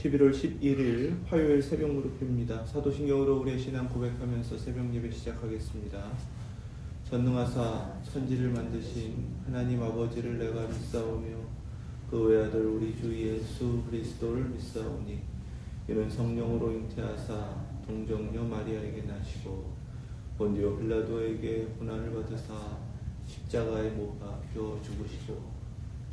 11월 11일 화요일 새벽 무릎입니다. 사도신경으로 우리의 신앙 고백하면서 새벽 예배 시작하겠습니다. 전능하사 천지를 만드신 하나님 아버지를 내가 믿사오며 그 외아들 우리 주 예수 그리스도를 믿사오니 이는 성령으로 잉태하사 동정녀 마리아에게 나시고 본디오 빌라도에게 고난을 받으사 십자가에 못 박혀 죽으시고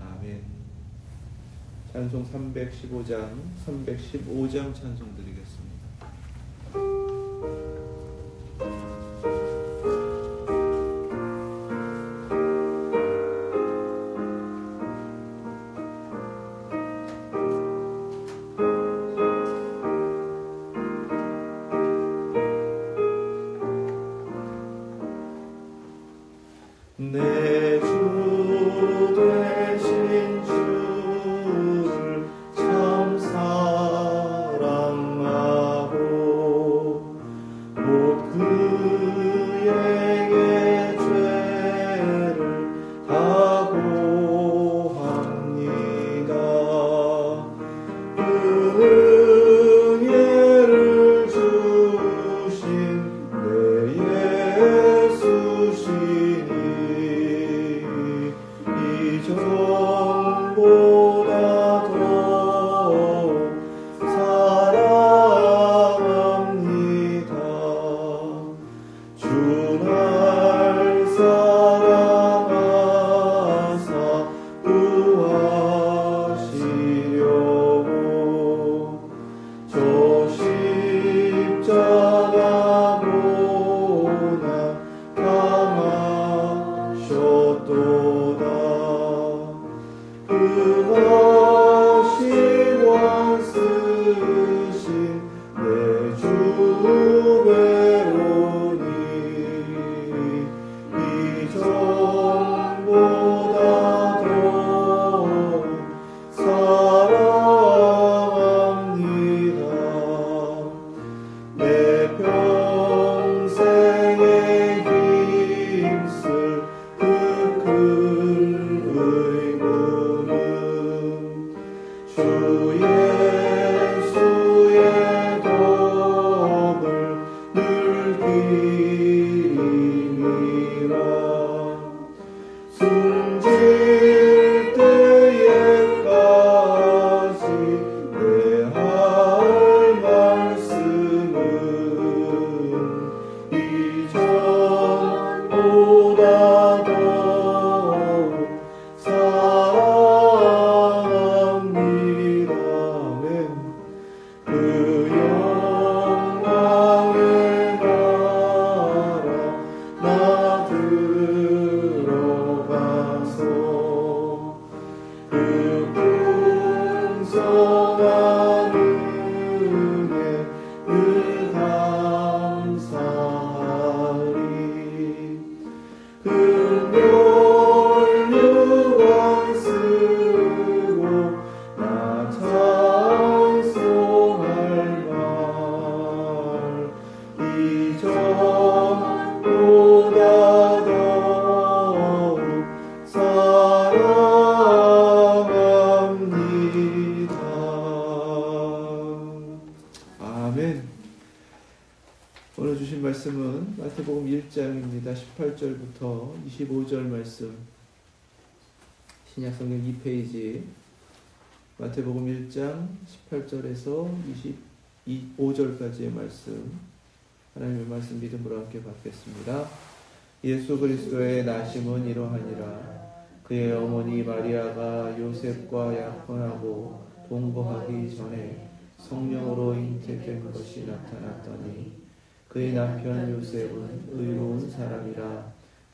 아멘. 찬송 315장, 315장 찬송 드리겠습니다. 25절 말씀. 신약성경 2페이지. 마태복음 1장 18절에서 25절까지의 말씀. 하나님의 말씀 믿음으로 함께 받겠습니다. 예수 그리스도의 나심은 이러하니라. 그의 어머니 마리아가 요셉과 약혼하고 동거하기 전에 성령으로 잉태된 것이 나타났더니 그의 남편 요셉은 의로운 사람이라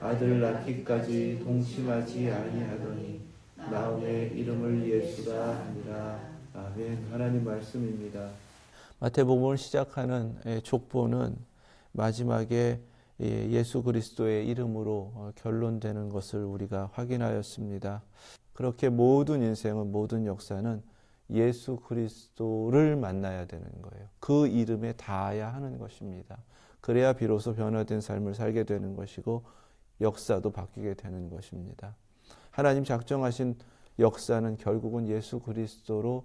아들을 낳기까지 동침하지 아니하더니 나음의 이름을 예수라 하니라 아멘 하나님 말씀입니다. 마태복음을 시작하는 예, 족보는 마지막에 예, 예수 그리스도의 이름으로 어, 결론되는 것을 우리가 확인하였습니다. 그렇게 모든 인생은 모든 역사는 예수 그리스도를 만나야 되는 거예요. 그 이름에 닿아야 하는 것입니다. 그래야 비로소 변화된 삶을 살게 되는 것이고 역사도 바뀌게 되는 것입니다. 하나님 작정하신 역사는 결국은 예수 그리스도로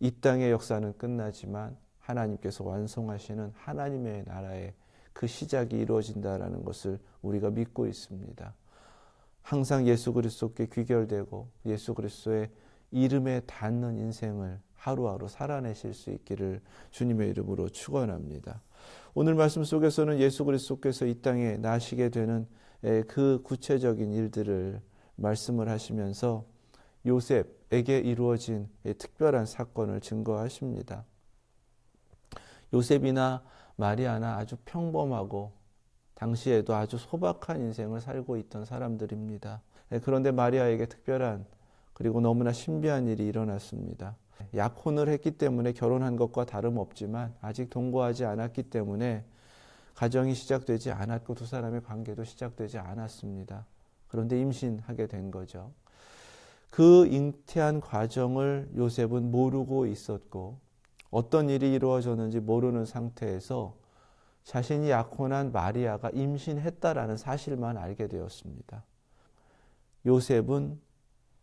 이 땅의 역사는 끝나지만 하나님께서 완성하시는 하나님의 나라의 그 시작이 이루어진다라는 것을 우리가 믿고 있습니다. 항상 예수 그리스도께 귀결되고 예수 그리스도의 이름에 닿는 인생을 하루하루 살아내실 수 있기를 주님의 이름으로 축원합니다. 오늘 말씀 속에서는 예수 그리스도께서 이 땅에 나시게 되는 그 구체적인 일들을 말씀을 하시면서 요셉에게 이루어진 특별한 사건을 증거하십니다. 요셉이나 마리아나 아주 평범하고 당시에도 아주 소박한 인생을 살고 있던 사람들입니다. 그런데 마리아에게 특별한 그리고 너무나 신비한 일이 일어났습니다. 약혼을 했기 때문에 결혼한 것과 다름없지만 아직 동거하지 않았기 때문에 가정이 시작되지 않았고 두 사람의 관계도 시작되지 않았습니다. 그런데 임신하게 된 거죠. 그 잉태한 과정을 요셉은 모르고 있었고 어떤 일이 이루어졌는지 모르는 상태에서 자신이 약혼한 마리아가 임신했다라는 사실만 알게 되었습니다. 요셉은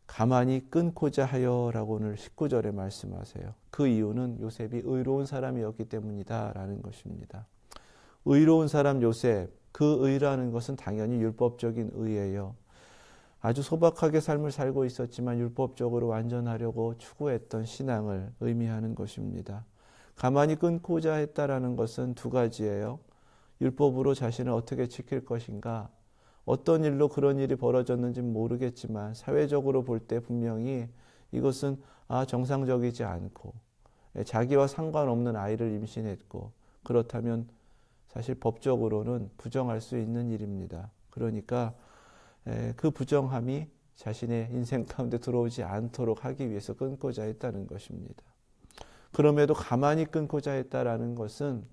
가만히 끊고자 하여라고 오늘 19절에 말씀하세요. 그 이유는 요셉이 의로운 사람이었기 때문이다라는 것입니다. 의로운 사람 요셉, 그 의라는 것은 당연히 율법적인 의예요. 아주 소박하게 삶을 살고 있었지만 율법적으로 완전하려고 추구했던 신앙을 의미하는 것입니다. 가만히 끊고자 했다라는 것은 두 가지예요. 율법으로 자신을 어떻게 지킬 것인가, 어떤 일로 그런 일이 벌어졌는지 모르겠지만 사회적으로 볼 때 분명히 이것은 아 정상적이지 않고 자기와 상관없는 아이를 임신했고 그렇다면 사실 법적으로는 부정할 수 있는 일입니다. 그러니까 그 부정함이 자신의 인생 가운데 들어오지 않도록 하기 위해서 끊고자 했다는 것입니다. 그럼에도 가만히 끊고자 했다라는 것은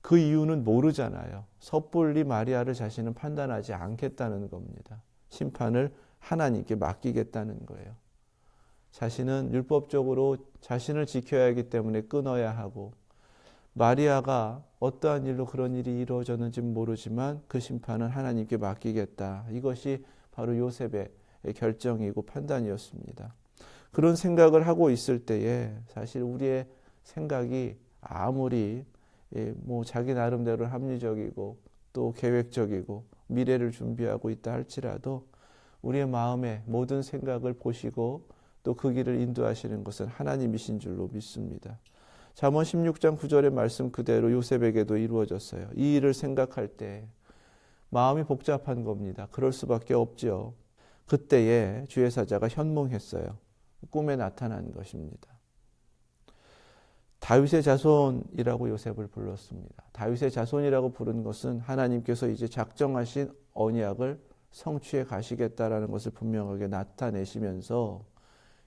그 이유는 모르잖아요. 섣불리 마리아를 자신은 판단하지 않겠다는 겁니다. 심판을 하나님께 맡기겠다는 거예요. 자신은 율법적으로 자신을 지켜야 하기 때문에 끊어야 하고 마리아가 어떠한 일로 그런 일이 이루어졌는지 모르지만 그 심판은 하나님께 맡기겠다. 이것이 바로 요셉의 결정이고 판단이었습니다. 그런 생각을 하고 있을 때에 사실 우리의 생각이 아무리 예, 뭐 자기 나름대로 합리적이고 또 계획적이고 미래를 준비하고 있다 할지라도 우리의 마음의 모든 생각을 보시고 또 그 길을 인도하시는 것은 하나님이신 줄로 믿습니다. 잠언 16장 9절의 말씀 그대로 요셉에게도 이루어졌어요. 이 일을 생각할 때 마음이 복잡한 겁니다. 그럴 수밖에 없죠. 그때에 주의 사자가 현몽했어요. 꿈에 나타난 것입니다. 다윗의 자손이라고 요셉을 불렀습니다. 다윗의 자손이라고 부른 것은 하나님께서 이제 작정하신 언약을 성취해 가시겠다라는 것을 분명하게 나타내시면서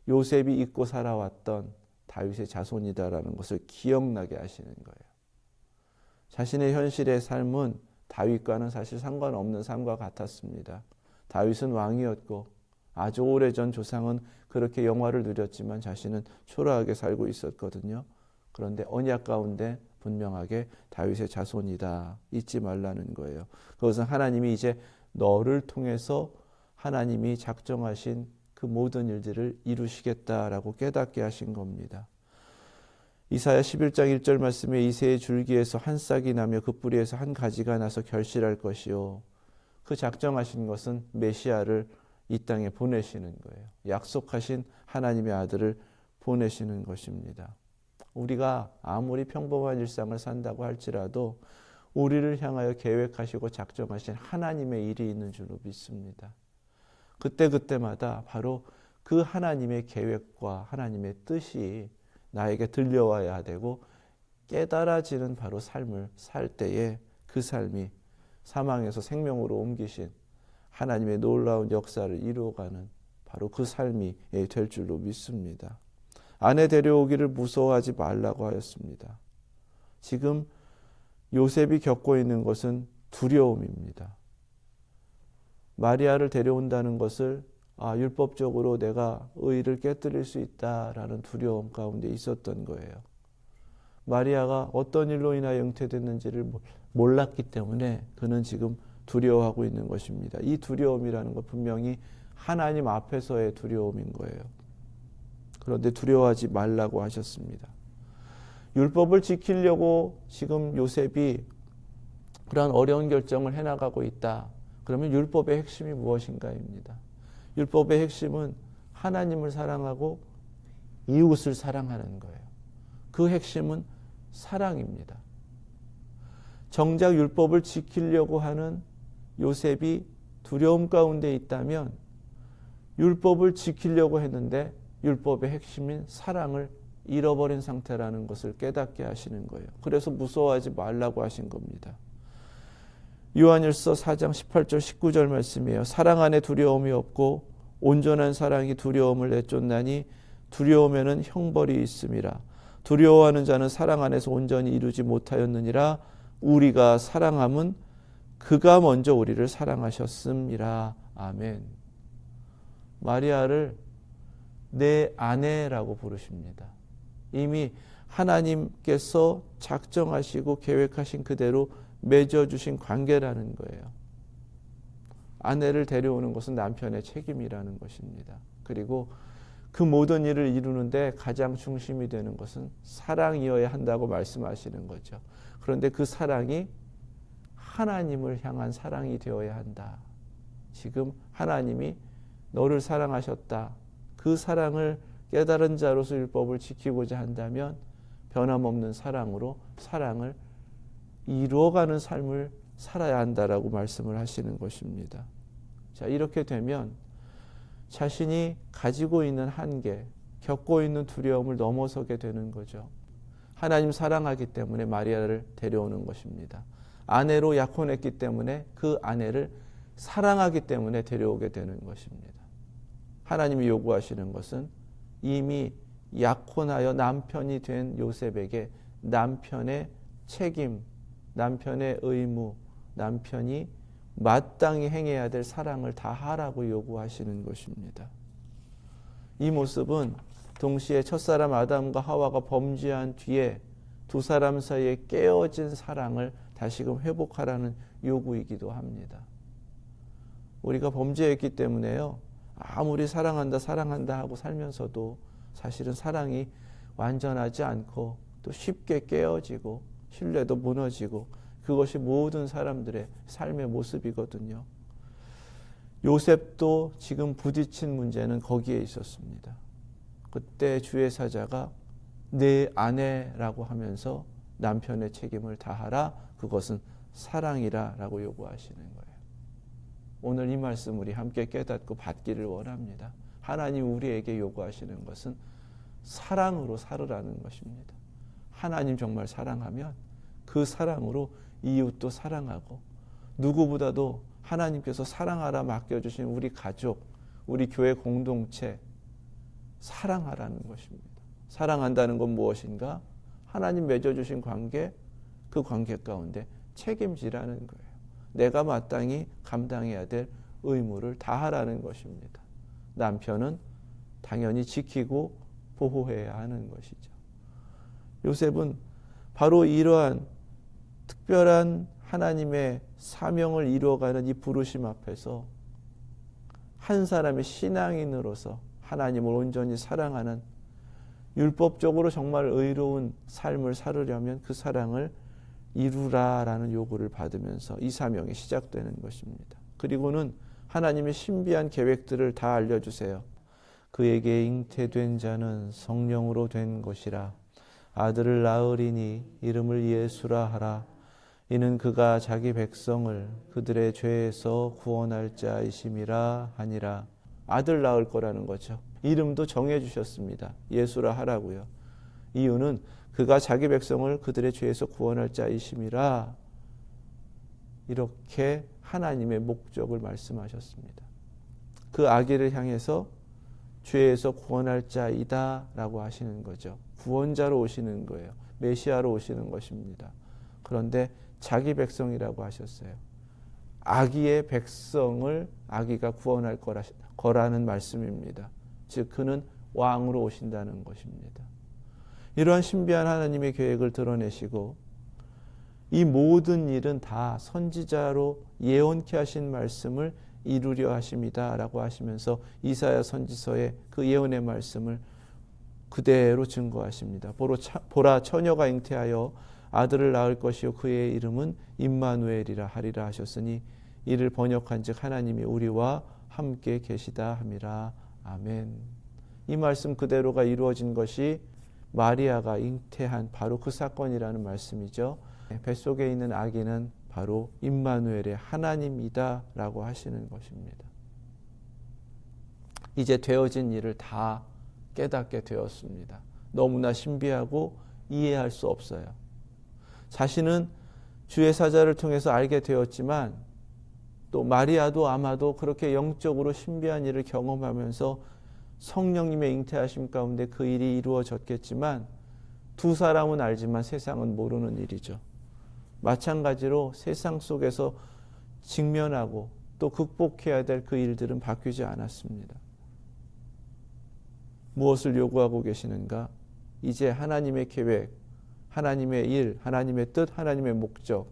요셉이 잊고 살아왔던 다윗의 자손이다라는 것을 기억나게 하시는 거예요. 자신의 현실의 삶은 다윗과는 사실 상관없는 삶과 같았습니다. 다윗은 왕이었고 아주 오래전 조상은 그렇게 영화를 누렸지만 자신은 초라하게 살고 있었거든요. 그런데 언약 가운데 분명하게 다윗의 자손이다 잊지 말라는 거예요. 그것은 하나님이 이제 너를 통해서 하나님이 작정하신 그 모든 일들을 이루시겠다라고 깨닫게 하신 겁니다. 이사야 11장 1절 말씀에 이새의 줄기에서 한 싹이 나며 그 뿌리에서 한 가지가 나서 결실할 것이요. 그 작정하신 것은 메시아를 이 땅에 보내시는 거예요. 약속하신 하나님의 아들을 보내시는 것입니다. 우리가 아무리 평범한 일상을 산다고 할지라도 우리를 향하여 계획하시고 작정하신 하나님의 일이 있는 줄로 믿습니다. 그때그때마다 바로 그 하나님의 계획과 하나님의 뜻이 나에게 들려와야 되고 깨달아지는 바로 삶을 살 때에 그 삶이 사망에서 생명으로 옮기신 하나님의 놀라운 역사를 이루어가는 바로 그 삶이 될 줄로 믿습니다. 아내 데려오기를 무서워하지 말라고 하였습니다. 지금 요셉이 겪고 있는 것은 두려움입니다. 마리아를 데려온다는 것을 아, 율법적으로 내가 의를 깨뜨릴 수 있다라는 두려움 가운데 있었던 거예요. 마리아가 어떤 일로 인하여 잉태됐는지를 몰랐기 때문에 그는 지금 두려워하고 있는 것입니다. 이 두려움이라는 것 분명히 하나님 앞에서의 두려움인 거예요. 그런데 두려워하지 말라고 하셨습니다. 율법을 지키려고 지금 요셉이 그러한 어려운 결정을 해나가고 있다. 그러면 율법의 핵심이 무엇인가입니다. 율법의 핵심은 하나님을 사랑하고 이웃을 사랑하는 거예요. 그 핵심은 사랑입니다. 정작 율법을 지키려고 하는 요셉이 두려움 가운데 있다면 율법을 지키려고 했는데 율법의 핵심인 사랑을 잃어버린 상태라는 것을 깨닫게 하시는 거예요. 그래서 무서워하지 말라고 하신 겁니다. 요한일서 4장 18절 19절 말씀이에요. 사랑 안에 두려움이 없고 온전한 사랑이 두려움을 내쫓나니 두려움에는 형벌이 있음이라. 두려워하는 자는 사랑 안에서 온전히 이루지 못하였느니라. 우리가 사랑함은 그가 먼저 우리를 사랑하셨음이라. 아멘. 마리아를 내 아내라고 부르십니다. 이미 하나님께서 작정하시고 계획하신 그대로 맺어주신 관계라는 거예요. 아내를 데려오는 것은 남편의 책임이라는 것입니다. 그리고 그 모든 일을 이루는데 가장 중심이 되는 것은 사랑이어야 한다고 말씀하시는 거죠. 그런데 그 사랑이 하나님을 향한 사랑이 되어야 한다. 지금 하나님이 너를 사랑하셨다. 그 사랑을 깨달은 자로서 율법을 지키고자 한다면 변함없는 사랑으로 사랑을 이루어가는 삶을 살아야 한다라고 말씀을 하시는 것입니다. 자, 이렇게 되면 자신이 가지고 있는 한계, 겪고 있는 두려움을 넘어서게 되는 거죠. 하나님 사랑하기 때문에 마리아를 데려오는 것입니다. 아내로 약혼했기 때문에 그 아내를 사랑하기 때문에 데려오게 되는 것입니다. 하나님이 요구하시는 것은 이미 약혼하여 남편이 된 요셉에게 남편의 책임, 남편의 의무, 남편이 마땅히 행해야 될 사랑을 다 하라고 요구하시는 것입니다. 이 모습은 동시에 첫사람 아담과 하와가 범죄한 뒤에 두 사람 사이에 깨어진 사랑을 다시금 회복하라는 요구이기도 합니다. 우리가 범죄했기 때문에요. 아무리 사랑한다, 사랑한다 하고 살면서도 사실은 사랑이 완전하지 않고 또 쉽게 깨어지고 신뢰도 무너지고 그것이 모든 사람들의 삶의 모습이거든요. 요셉도 지금 부딪힌 문제는 거기에 있었습니다. 그때 주의 사자가 내 아내라고 하면서 남편의 책임을 다하라. 그것은 사랑이라 라고 요구하시는 거예요. 오늘 이 말씀 우리 함께 깨닫고 받기를 원합니다. 하나님 우리에게 요구하시는 것은 사랑으로 살으라는 것입니다. 하나님 정말 사랑하면 그 사랑으로 이웃도 사랑하고 누구보다도 하나님께서 사랑하라 맡겨주신 우리 가족, 우리 교회 공동체 사랑하라는 것입니다. 사랑한다는 건 무엇인가? 하나님 맺어주신 관계, 그 관계 가운데 책임지라는 거예요. 내가 마땅히 감당해야 될 의무를 다하라는 것입니다. 남편은 당연히 지키고 보호해야 하는 것이죠. 요셉은 바로 이러한 특별한 하나님의 사명을 이루어가는 이 부르심 앞에서 한 사람의 신앙인으로서 하나님을 온전히 사랑하는 율법적으로 정말 의로운 삶을 살으려면 그 사랑을 이루라라는 요구를 받으면서 이 사명이 시작되는 것입니다. 그리고는 하나님의 신비한 계획들을 다 알려주세요. 그에게 잉태된 자는 성령으로 된 것이라 아들을 낳으리니 이름을 예수라 하라 이는 그가 자기 백성을 그들의 죄에서 구원할 자이심이라 하니라 아들 낳을 거라는 거죠. 이름도 정해 주셨습니다. 예수라 하라고요. 이유는 그가 자기 백성을 그들의 죄에서 구원할 자이심이라 이렇게 하나님의 목적을 말씀하셨습니다. 그 아기를 향해서 죄에서 구원할 자이다라고 하시는 거죠. 구원자로 오시는 거예요. 메시아로 오시는 것입니다. 그런데 자기 백성이라고 하셨어요. 아기의 백성을 아기가 구원할 거라, 거라는 말씀입니다. 즉 그는 왕으로 오신다는 것입니다. 이러한 신비한 하나님의 계획을 드러내시고 이 모든 일은 다 선지자로 예언케 하신 말씀을 이루려 하십니다라고 하시면서 이사야 선지서의 그 예언의 말씀을 그대로 증거하십니다. 보라 처녀가 잉태하여 아들을 낳을 것이요 그의 이름은 임마누엘이라 하리라 하셨으니 이를 번역한즉 하나님이 우리와 함께 계시다 함이라 아멘. 이 말씀 그대로가 이루어진 것이 마리아가 잉태한 바로 그 사건이라는 말씀이죠. 뱃속에 있는 아기는 바로 임마누엘의 하나님이다라고 하시는 것입니다. 이제 되어진 일을 다 깨닫게 되었습니다. 너무나 신비하고 이해할 수 없어요. 자신은 주의 사자를 통해서 알게 되었지만 또 마리아도 아마도 그렇게 영적으로 신비한 일을 경험하면서 성령님의 잉태하심 가운데 그 일이 이루어졌겠지만 두 사람은 알지만 세상은 모르는 일이죠. 마찬가지로 세상 속에서 직면하고 또 극복해야 될 그 일들은 바뀌지 않았습니다. 무엇을 요구하고 계시는가? 이제 하나님의 계획, 하나님의 일, 하나님의 뜻, 하나님의 목적,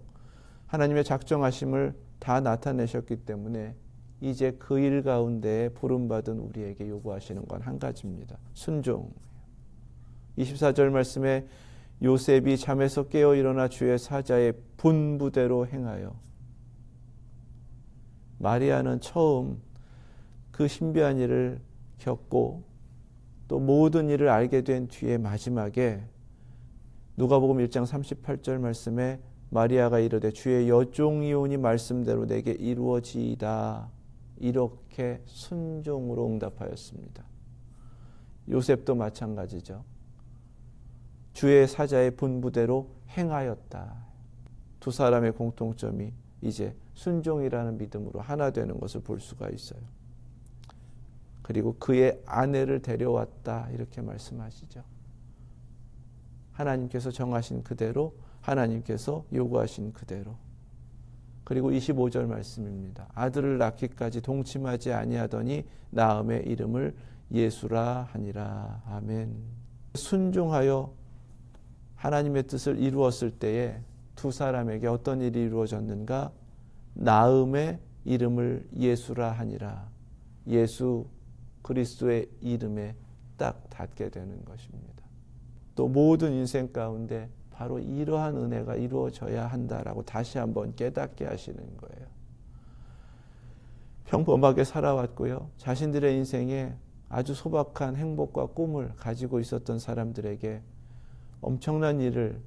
하나님의 작정하심을 다 나타내셨기 때문에 이제 그 일 가운데 부름받은 우리에게 요구하시는 건 한 가지입니다. 순종. 24절 말씀에 요셉이 잠에서 깨어 일어나 주의 사자의 분부대로 행하여 마리아는 처음 그 신비한 일을 겪고 또 모든 일을 알게 된 뒤에 마지막에 누가복음 1장 38절 말씀에 마리아가 이르되 주의 여종이오니 말씀대로 내게 이루어지이다 이렇게 순종으로 응답하였습니다. 요셉도 마찬가지죠. 주의 사자의 분부대로 행하였다. 두 사람의 공통점이 이제 순종이라는 믿음으로 하나 되는 것을 볼 수가 있어요. 그리고 그의 아내를 데려왔다 이렇게 말씀하시죠. 하나님께서 정하신 그대로 하나님께서 요구하신 그대로 그리고 25절 말씀입니다. 아들을 낳기까지 동침하지 아니하더니 나음의 이름을 예수라 하니라. 아멘. 순종하여 하나님의 뜻을 이루었을 때에 두 사람에게 어떤 일이 이루어졌는가? 나음의 이름을 예수라 하니라. 예수 그리스도의 이름에 딱 닿게 되는 것입니다. 또 모든 인생 가운데 바로 이러한 은혜가 이루어져야 한다라고 다시 한번 깨닫게 하시는 거예요. 평범하게 살아왔고요. 자신들의 인생에 아주 소박한 행복과 꿈을 가지고 있었던 사람들에게 엄청난 일을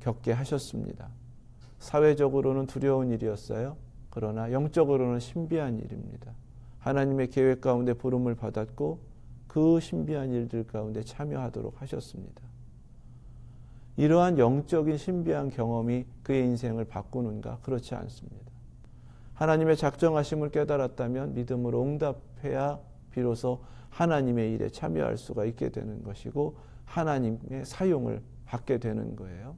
겪게 하셨습니다. 사회적으로는 두려운 일이었어요. 그러나 영적으로는 신비한 일입니다. 하나님의 계획 가운데 부름을 받았고 그 신비한 일들 가운데 참여하도록 하셨습니다. 이러한 영적인 신비한 경험이 그의 인생을 바꾸는가? 그렇지 않습니다. 하나님의 작정하심을 깨달았다면 믿음으로 응답해야 비로소 하나님의 일에 참여할 수가 있게 되는 것이고 하나님의 사용을 받게 되는 거예요.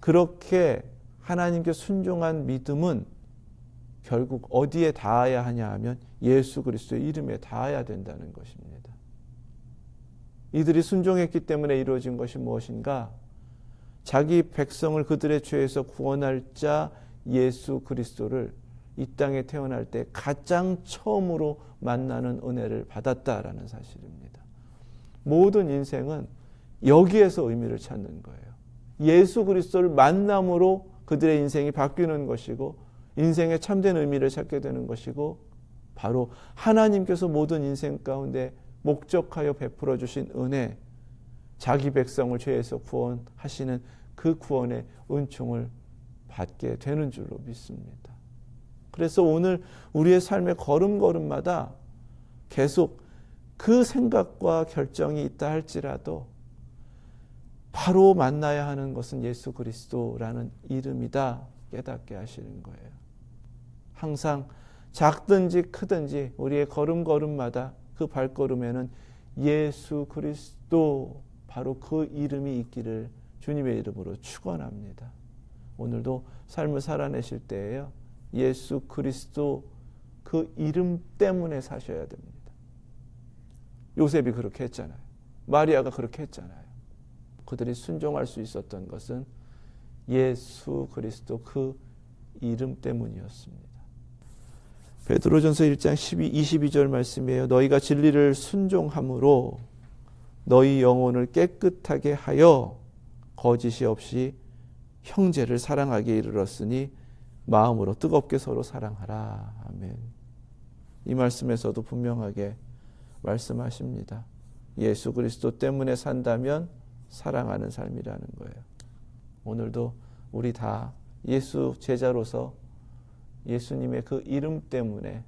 그렇게 하나님께 순종한 믿음은 결국 어디에 닿아야 하냐 하면 예수 그리스도의 이름에 닿아야 된다는 것입니다. 이들이 순종했기 때문에 이루어진 것이 무엇인가? 자기 백성을 그들의 죄에서 구원할 자 예수 그리스도를 이 땅에 태어날 때 가장 처음으로 만나는 은혜를 받았다라는 사실입니다. 모든 인생은 여기에서 의미를 찾는 거예요. 예수 그리스도를 만남으로 그들의 인생이 바뀌는 것이고 인생의 참된 의미를 찾게 되는 것이고 바로 하나님께서 모든 인생 가운데 목적하여 베풀어 주신 은혜 자기 백성을 죄에서 구원하시는 그 구원의 은총을 받게 되는 줄로 믿습니다. 그래서 오늘 우리의 삶의 걸음걸음마다 계속 그 생각과 결정이 있다 할지라도 바로 만나야 하는 것은 예수 그리스도라는 이름이다 깨닫게 하시는 거예요. 항상 작든지 크든지 우리의 걸음걸음마다 그 발걸음에는 예수 그리스도 바로 그 이름이 있기를 주님의 이름으로 축원합니다. 오늘도 삶을 살아내실 때에요. 예수 그리스도 그 이름 때문에 사셔야 됩니다. 요셉이 그렇게 했잖아요. 마리아가 그렇게 했잖아요. 그들이 순종할 수 있었던 것은 예수 그리스도 그 이름 때문이었습니다. 베드로전서 1장 12, 22절 말씀이에요. 너희가 진리를 순종함으로 너희 영혼을 깨끗하게 하여 거짓이 없이 형제를 사랑하게 이르렀으니 마음으로 뜨겁게 서로 사랑하라. 아멘. 이 말씀에서도 분명하게 말씀하십니다. 예수 그리스도 때문에 산다면 사랑하는 삶이라는 거예요. 오늘도 우리 다 예수 제자로서 예수님의 그 이름 때문에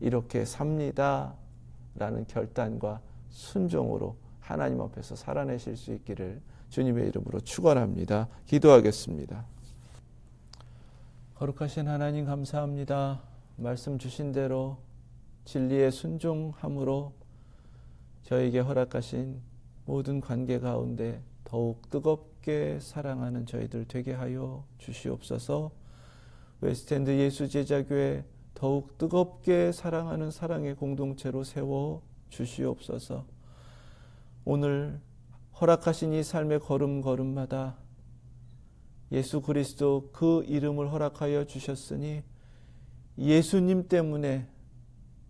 이렇게 삽니다. 라는 결단과 순종으로 하나님 앞에서 살아내실 수 있기를 주님의 이름으로 축원합니다. 기도하겠습니다. 거룩하신 하나님 감사합니다. 말씀 주신 대로 진리에 순종함으로 저에게 허락하신 모든 관계 가운데 더욱 뜨겁게 사랑하는 저희들 되게 하여 주시옵소서. 웨스트엔드 예수 제자교회 더욱 뜨겁게 사랑하는 사랑의 공동체로 세워 주시옵소서. 오늘 허락하신 이 삶의 걸음걸음마다 예수 그리스도 그 이름을 허락하여 주셨으니 예수님 때문에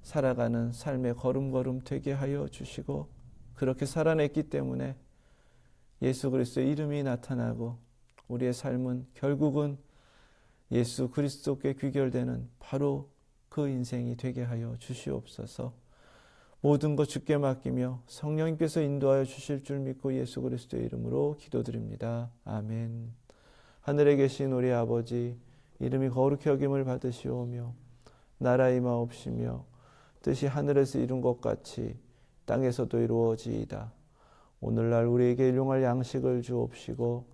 살아가는 삶의 걸음걸음 되게 하여 주시고 그렇게 살아냈기 때문에 예수 그리스도의 이름이 나타나고 우리의 삶은 결국은 예수 그리스도께 귀결되는 바로 그 인생이 되게 하여 주시옵소서. 모든 것 주께 맡기며 성령님께서 인도하여 주실 줄 믿고 예수 그리스도의 이름으로 기도드립니다. 아멘. 하늘에 계신 우리 아버지 이름이 거룩히 여김을 받으시오며 나라 임하옵시며 뜻이 하늘에서 이룬 것 같이 땅에서도 이루어지이다. 오늘날 우리에게 일용할 양식을 주옵시고